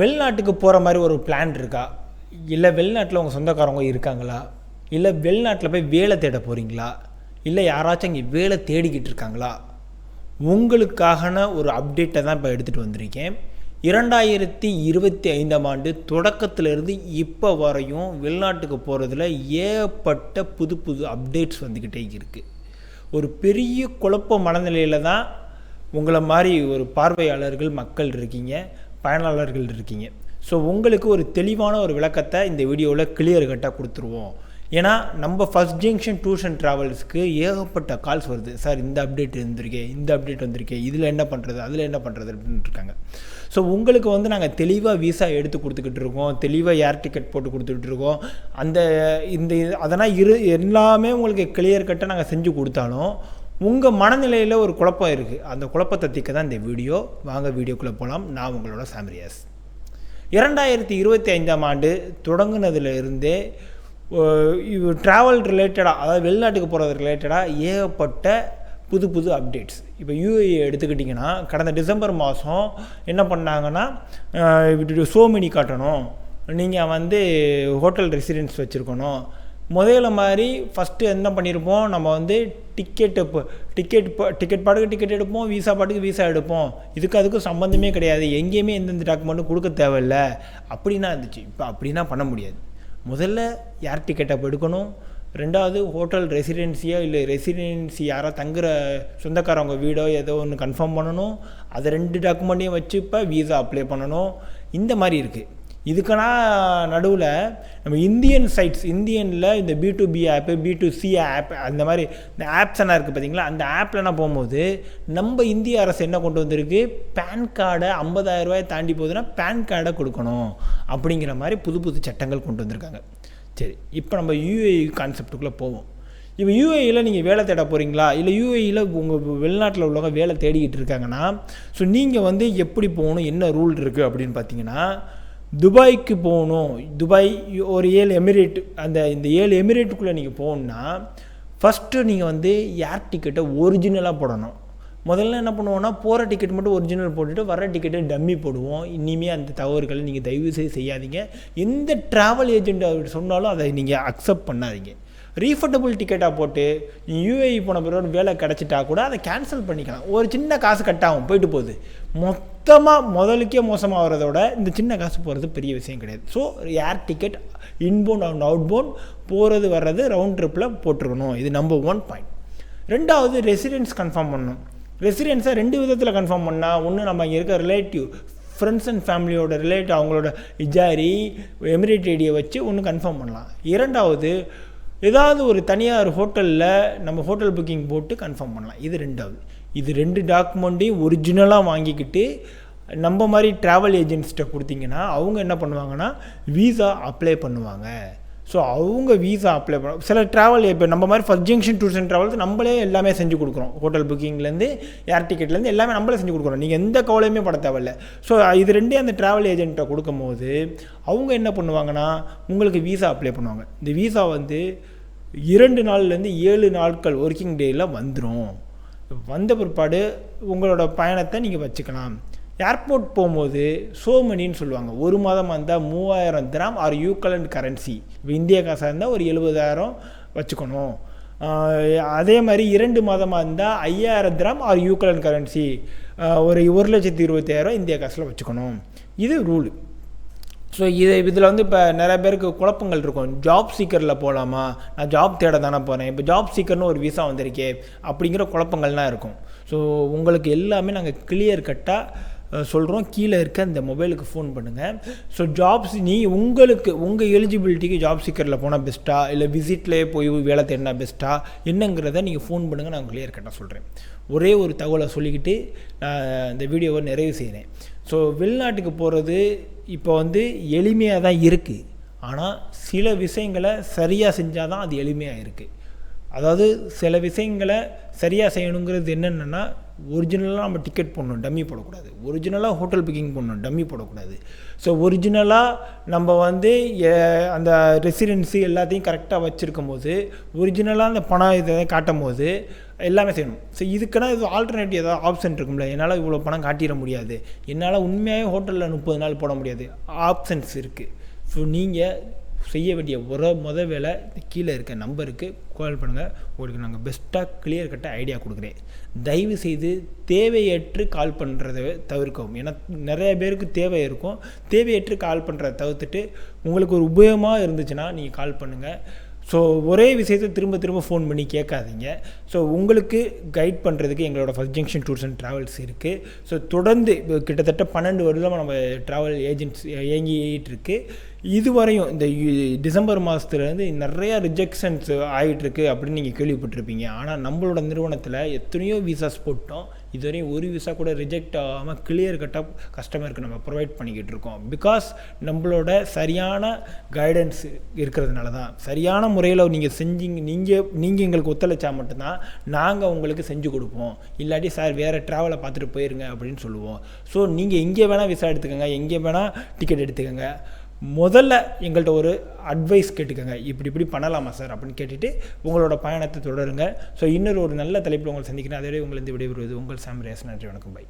வெளிநாட்டுக்கு போகிற மாதிரி ஒரு பிளான் இருக்கா? இல்லை வெளிநாட்டில் உங்கள் சொந்தக்காரவங்க இருக்காங்களா? இல்லை வெளிநாட்டில் போய் வேலை தேட போகிறீங்களா இல்லை யாராச்சும் இங்கே வேலை தேடிக்கிட்டு இருக்காங்களா? உங்களுக்கான ஒரு அப்டேட்டை தான் இப்போ எடுத்துகிட்டு வந்திருக்கேன். இரண்டாயிரத்தி இருபத்தி ஐந்தாம் ஆண்டு தொடக்கத்திலிருந்து இப்போ வரையும் வெளிநாட்டுக்கு போகிறதுல ஏகப்பட்ட புது புது அப்டேட்ஸ் வந்துக்கிட்டே இருக்குது ஒரு பெரிய குழப்ப மனநிலையில் தான் உங்களை மாதிரி ஒரு பார்வையாளர்கள் மக்கள் இருக்கீங்க. பயனாளர்கள் இருக்கீங்க. ஸோ உங்களுக்கு ஒரு தெளிவான ஒரு விளக்கத்தை இந்த வீடியோவில் கிளியர் கட்டாக கொடுத்துருவோம். ஏன்னா நம்ம ஃபஸ்ட் ஜங்ஷன் டூர்ஸ் அண்ட் ட்ராவல்ஸ்க்கு ஏகப்பட்ட கால்ஸ் வருது. சார் இந்த அப்டேட் இருந்திருக்கே இந்த அப்டேட் வந்திருக்கேன் இதில் என்ன பண்ணுறது அதில் என்ன பண்ணுறது அப்படின்னு இருக்காங்க. ஸோ உங்களுக்கு வந்து நாங்கள் தெளிவாக விசா எடுத்து கொடுத்துக்கிட்டு இருக்கோம். தெளிவாக ஏர் டிக்கெட் போட்டு கொடுத்துக்கிட்டு இருக்கோம். அந்த இந்த இது- அதெல்லாம் இரு எல்லாமே உங்களுக்கு கிளியர் கட்டாக நாங்கள் செஞ்சு கொடுத்தாலும் உங்கள் மனநிலையில் ஒரு குழப்பம் இருக்குது அந்த குழப்பத்தை தீர்க்க தான் இந்த வீடியோ. வாங்க வீடியோக்குள்ளே போகலாம் நான் உங்களோட சாம்ரியாஸ். இரண்டாயிரத்தி இருபத்தி ஐந்தாம் ஆண்டு தொடங்கினதுலேருந்தே ட்ராவல் ரிலேட்டடாக அதாவது வெளிநாட்டுக்கு போகிறது ரிலேட்டடாக ஏகப்பட்ட புது புது அப்டேட்ஸ் இப்போ யூஏ எடுத்துக்கிட்டிங்கன்னா கடந்த டிசம்பர் மாதம் என்ன பண்ணாங்கன்னா சோமினி காட்டணும். நீங்கள் வந்து ஹோட்டல் ரெசிடென்ஸ் வச்சுருக்கணும். முதல்ல மாதிரி ஃபஸ்ட்டு என்ன பண்ணியிருப்போம்? நம்ம வந்து டிக்கெட் இப்போ டிக்கெட் இப்போ டிக்கெட் பாட்டுக்கு டிக்கெட் எடுப்போம் விசா பாட்டுக்கு விசா எடுப்போம். இதுக்கு அதுக்கும் சம்மந்தமே கிடையாது. எங்கேயுமே எந்தெந்த டாக்குமெண்ட்டும் கொடுக்க தேவையில்ல. அப்படின்னா இருந்துச்சு. இப்போ அப்படின்னா பண்ண முடியாது. முதல்ல யார் டிக்கெட் அப்போ எடுக்கணும்? ரெண்டாவது ஹோட்டல் ரெசிடென்சியோ இல்லை ரெசிடென்சி யாரோ தங்குற சொந்தக்காரவங்க வீடோ ஏதோ ஒன்று கன்ஃபார்ம் பண்ணணும். அதை ரெண்டு டாக்குமெண்ட்டையும் வச்சு இப்போ வீசா அப்ளை பண்ணணும். இந்த மாதிரி இருக்குது இதுக்கனா நடுவில் நம்ம இந்தியன் சைட்ஸ் இந்தியனில் இந்த B to B app B to C app அந்த மாதிரி இந்த ஆப்ஸ் எல்லாம் இருக்குது பார்த்தீங்களா அந்த ஆப்லலாம் போகும்போது நம்ம இந்திய அரசு என்ன கொண்டு வந்திருக்கு? பேன் கார்டை ஐம்பதாயிரம் ரூபாய் தாண்டி போகுதுன்னா பேன் கார்டை கொடுக்கணும் அப்படிங்கிற மாதிரி புது புது சட்டங்கள் கொண்டு வந்திருக்காங்க. சரி இப்போ நம்ம யூஏ கான்செப்டுக்குள்ளே போவோம். இப்போ யூஏயில் நீங்கள் வேலை தேட போகிறீங்களா இல்லை யூஏயில் உங்கள் வெளிநாட்டில் உள்ளவங்க வேலை தேடிக்கிட்டு இருக்காங்கன்னா ஸோ நீங்கள் வந்து எப்படி போகணும்? என்ன ரூல் இருக்குது அப்படின்னு பார்த்தீங்கன்னா துபாய்க்கு போகணும். துபாய் ஒரு ஏழு எமிரேட் அந்த இந்த ஏழு எமிரேட்டுக்குள்ளே நீங்கள் போகணுன்னா ஃபஸ்ட்டு நீங்கள் வந்து ஏர் டிக்கெட்டை ஒரிஜினலாக போடணும். முதல்ல என்ன பண்ணுவோம்னா போகிற டிக்கெட் மட்டும் ஒரிஜினல் போட்டுட்டு வர டிக்கெட்டை டம்மி போடுவோம். இனிமேல் அந்த தவறுகளை நீங்கள் தயவு செய்து செய்யாதீங்க. எந்த ட்ராவல் ஏஜென்ட் அவர் சொன்னாலும் அதை நீங்கள் அக்செப்ட் பண்ணாதீங்க. ரீஃபண்டபுள் டிக்கெட்டாக போட்டு யூஏஇ போன பிறகு வேலை கிடச்சிட்டா கூட அதை கேன்சல் பண்ணிக்கலாம். ஒரு சின்ன காசு கட்டாகும் போயிட்டு போகுது. மொத்த சுத்தமாக முதலுக்கே மோசமாகிறதோட இந்த சின்ன காசு போகிறது பெரிய விஷயம் கிடையாது. So air ticket inbound and outbound போகிறது வர்றது ரவுண்ட் ட்ரிப்பில் போட்டிருக்கணும். இது நம்பர் ஒன் பாயிண்ட் ரெண்டாவது ரெசிடென்ஸ் கன்ஃபார்ம் பண்ணணும். ரெசிடென்ஸை ரெண்டு விதத்தில் கன்ஃபார்ம் பண்ணால் ஒன்று நம்ம இங்கே இருக்க ரிலேட்டிவ் ஃப்ரெண்ட்ஸ் அண்ட் ஃபேமிலியோட ரிலேட்டிவ் அவங்களோட இஜாரி எமிரேட் ஐடியை வச்சு ஒன்று கன்ஃபார்ம் பண்ணலாம். இரண்டாவது ஏதாவது ஒரு தனியார் ஹோட்டலில் நம்ம ஹோட்டல் புக்கிங் போட்டு கன்ஃபார்ம் பண்ணலாம். இது ரெண்டாவது. இது ரெண்டு டாக்குமெண்ட்டையும் ஒரிஜினலாக வாங்கிக்கிட்டு நம்ம மாதிரி ட்ராவல் ஏஜென்ட்ஸ்கிட்ட கொடுத்தீங்கன்னா அவங்க என்ன பண்ணுவாங்கன்னா வீசா அப்ளை பண்ணுவாங்க. ஸோ அவங்க வீசா அப்ளை பண்ண சில ட்ராவல் இப்போ நம்ம மாதிரி first junction tours and travels நம்மளே எல்லாமே செஞ்சு கொடுக்குறோம். ஹோட்டல் புக்கிங்லேருந்து ஏர் டிக்கெட்லேருந்து எல்லாமே நம்மளே செஞ்சு கொடுக்குறோம். நீங்கள் எந்த கவலையுமே பட தேவையில்ல. ஸோ இது ரெண்டே அந்த ட்ராவல் ஏஜென்ட்டை கொடுக்கும்போது அவங்க என்ன பண்ணுவாங்கன்னா உங்களுக்கு வீசா அப்ளை பண்ணுவாங்க. இந்த வீசா வந்து இரண்டு நாள்லேருந்து ஏழு நாட்கள் ஒர்க்கிங் டேயில் வந்துடும் வந்த பிற்பாடு உங்களோட பயணத்தை நீங்கள் வச்சுக்கலாம். ஏர்போர்ட் போகும்போது சோமணின்னு சொல்லுவாங்க. ஒரு மாதம் இருந்தால் மூவாயிரம் திராம் ஆர் யூக்கலண்ட் கரன்சி இப்போ இந்திய காசாக இருந்தால் ஒரு எழுபதாயிரம் வச்சுக்கணும். அதே மாதிரி இரண்டு மாதமாக இருந்தால் ஐயாயிரம் திராம் ஆர் யூக்கலன் கரன்சி ஒரு ஒரு லட்சத்தி இருபத்தாயிரம் இந்திய காசில் வச்சுக்கணும். இது ரூலு ஸோ இது இதில் வந்து இப்போ நிறைய பேருக்கு குழப்பங்கள் இருக்கும். ஜாப் சீக்கரில் போகலாமா நான் ஜாப் தேட தானே போகிறேன் இப்போ ஜாப் சீக்கர்னு ஒரு விசா வந்திருக்கே அப்படிங்கிற குழப்பங்கள்லாம் இருக்கும். ஸோ உங்களுக்கு எல்லாமே நாங்கள் கிளியர் கட்டாக சொல்கிறோம் கீழே இருக்க இந்த மொபைலுக்கு ஃபோன் பண்ணுங்கள் ஸோ ஜாப்ஸ் நீ உங்களுக்கு உங்கள் எலிஜிபிலிட்டிக்கு ஜாப் சீக்கரில் போனால் பெஸ்ட்டா இல்லை விசிட்லேயே போய் வேலை தேடினா பெஸ்ட்டாக என்னங்கிறத நீங்கள் ஃபோன் பண்ணுங்கள் நான் கிளியர் கட்டாக சொல்கிறேன் ஒரே ஒரு தகவலை சொல்லிக்கிட்டு நான் இந்த வீடியோவை நிறைவு செய்கிறேன் ஸோ வெளிநாட்டுக்கு போகிறது இப்போ வந்து எளிமையாக தான் இருக்குது ஆனால் சில விஷயங்களை சரியாக செஞ்சால் தான் அது எளிமையாக இருக்குது அதாவது சில விஷயங்களை சரியாக செய்யணுங்கிறது என்னென்னா ஒரிஜினலாக நம்ம டிக்கெட் போடணும் டம்மி போடக்கூடாது. ஒரிஜினலாக ஹோட்டல் புக்கிங் பண்ணணும் டம்மி போடக்கூடாது. ஸோ ஒரிஜினலாக நம்ம வந்து அந்த ரெசிடென்சி எல்லாத்தையும் கரெக்டாக வச்சுருக்கும் போது ஒரிஜினலாக அந்த பணம் இதை காட்டும் போது எல்லாமே செய்யணும். ஸோ இதுக்குன்னா இது ஆல்டர்னேட்டிவ் ஏதாவது ஆப்ஷன் இருக்கும்ல என்னால் இவ்வளோ பணம் காட்டிட முடியாது. என்னால் உண்மையாகவே ஹோட்டலில் முப்பது நாள் போட முடியாது. ஆப்ஷன்ஸ் இருக்குது ஸோ நீங்கள் செய்ய வேண்டிய ஒரு முத வேலை கீழே இருக்க நம்பருக்கு கால் பண்ணுங்கள் உங்களுக்கு நாங்கள் பெஸ்ட்டாக கிளியர் கட்ட ஐடியா கொடுக்குறேன். தயவு செய்து தேவையற்று கால் பண்ணுறத தவிர்க்கவும். ஏன்னா நிறைய பேருக்கு தேவை இருக்கும். தேவையற்று கால் பண்ணுறத தவிர்த்துட்டு உங்களுக்கு ஒரு உபயோகமாக இருந்துச்சுன்னா நீங்கள் கால் பண்ணுங்கள் ஸோ ஒரே விஷயத்தை திரும்ப திரும்ப ஃபோன் பண்ணி கேட்காதீங்க. ஸோ உங்களுக்கு கைட் பண்ணுறதுக்கு எங்களோட first junction tours and travels இருக்குது ஸோ தொடர்ந்து இப்போ கிட்டத்தட்ட பன்னெண்டு வருடமாக நம்ம ட்ராவல் ஏஜென்ட்ஸ் இயங்கிட்டு இருக்குது இதுவரையும் இந்த டிசம்பர் மாதத்துலேருந்து நிறையா ரிஜெக்ஷன்ஸ் ஆகிட்டுருக்கு அப்படின்னு நீங்கள் கேள்விப்பட்டிருப்பீங்க. ஆனால் நம்மளோட நிறுவனத்தில் எத்தனையோ விசாஸ் போட்டோம். இதுவரையும் ஒரு விசா கூட ரிஜெக்ட் ஆகாமல் கிளியர் கட்டாக கஸ்டமருக்கு நம்ம ப்ரொவைட் பண்ணிக்கிட்டு இருக்கோம். பிகாஸ் நம்மளோட சரியான கைடன்ஸ் இருக்கிறதுனால தான். சரியான முறையில் நீங்கள் செஞ்சீங்க நீங்கள் நீங்கள் எங்களுக்கு ஒத்துழைச்சா மட்டும்தான் நாங்கள் உங்களுக்கு செஞ்சு கொடுப்போம். இல்லாட்டி சார் வேறு ட்ராவலை பார்த்துட்டு போயிருங்க அப்படின்னு சொல்லுவோம். ஸோ நீங்கள் எங்கே வேணால் விசா எடுத்துக்கோங்க எங்கே வேணால் டிக்கெட் எடுத்துக்கோங்க. முதல்ல எங்கள்கிட்ட ஒரு அட்வைஸ் கேட்டுக்கோங்க. இப்படி இப்படி பண்ணலாமா சார் அப்படின்னு கேட்டுட்டு உங்களோட பயணத்தை தொடருங்க. ஸோ இன்னொரு ஒரு நல்ல தலைப்பில் உங்களை சந்திக்கிறேன். அதோடய உங்களை இந்த விடைபெறுவது உங்கள் சாம் ரேஸ். நன்றி வணக்கம். பை